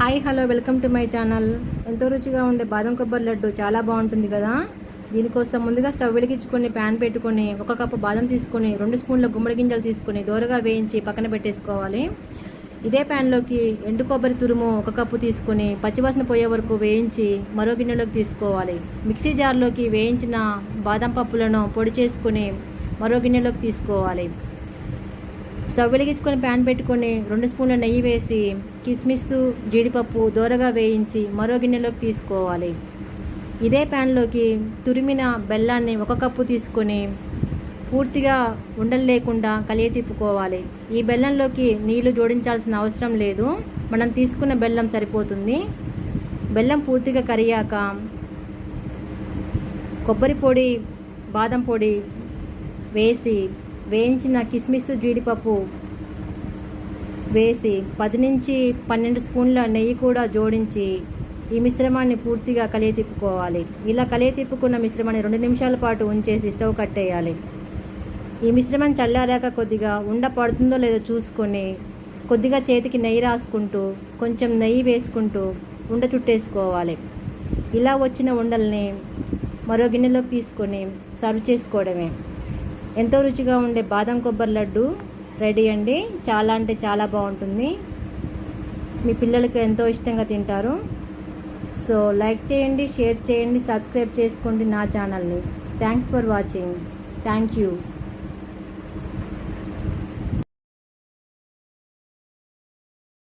Hi hello welcome to my channel. ఎంతో రుచిగా ఉండే బాదం కొబ్బరి లడ్డు చాలా బాగుంటుంది కదా? దీనికోసం ముందుగా స్టవ్ వెలిగించుకొని ప్యాన్ పెట్టుకొని ఒక కప్పు బాదం తీసుకొని రెండు స్పూన్ల గుమ్మడి గింజలు తీసుకొని దోరగా వేయించి పక్కన పెట్టేసుకోవాలి. ఇదే ప్యాన్లోకి ఎండు కొబ్బరి తురుము ఒక కప్పు తీసుకొని పచ్చివాసన పోయే వరకు వేయించి మరో గిన్నెలోకి తీసుకోవాలి. మిక్సీ జార్లోకి వేయించిన బాదం పప్పులను పొడి చేసుకొని మరో గిన్నెలోకి తీసుకోవాలి. స్టవ్ వెలిగించుకొని ప్యాన్ పెట్టుకొని రెండు స్పూన్ల నెయ్యి వేసి కిస్మిస్ జీడిపప్పు దోరగా వేయించి మరో గిన్నెలోకి తీసుకోవాలి. ఇదే ప్యాన్లోకి తురిమిన బెల్లాన్ని ఒక కప్పు తీసుకొని పూర్తిగా ఉండలు లేకుండా కలియ తిప్పుకోవాలి. ఈ బెల్లంలోకి నీళ్ళు జోడించాల్సిన అవసరం లేదు. మనం తీసుకున్న బెల్లం సరిపోతుంది. బెల్లం పూర్తిగా కరియాక కొబ్బరి పొడి బాదం పొడి వేసి వేయించిన కిస్మిస్ జీడిపప్పు వేసి పది నుంచి పన్నెండు స్పూన్ల నెయ్యి కూడా జోడించి ఈ మిశ్రమాన్ని పూర్తిగా కలియ తిప్పుకోవాలి. ఇలా కలియ తిప్పుకున్న మిశ్రమాన్ని రెండు నిమిషాల పాటు ఉంచేసి స్టవ్ కట్టేయాలి. ఈ మిశ్రమం చల్లారాక కొద్దిగా ఉండ పడుతుందో లేదో చూసుకొని కొద్దిగా చేతికి నెయ్యి రాసుకుంటూ కొంచెం నెయ్యి వేసుకుంటూ ఉండ చుట్టేసుకోవాలి. ఇలా వచ్చిన ఉండల్ని మరో గిన్నెలోకి తీసుకొని సర్వ్ చేసుకోవడమే. ఎంతో రుచిగా ఉండే బాదం కొబ్బరి లడ్డు రెడీ అండి. చాలా అంటే చాలా బాగుంటుంది. మీ పిల్లలకు ఎంతో ఇష్టంగా తింటారు. సో లైక్ చేయండి షేర్ చేయండి సబ్స్క్రైబ్ చేసుకోండి నా ఛానల్ని. Thanks for watching. Thank you.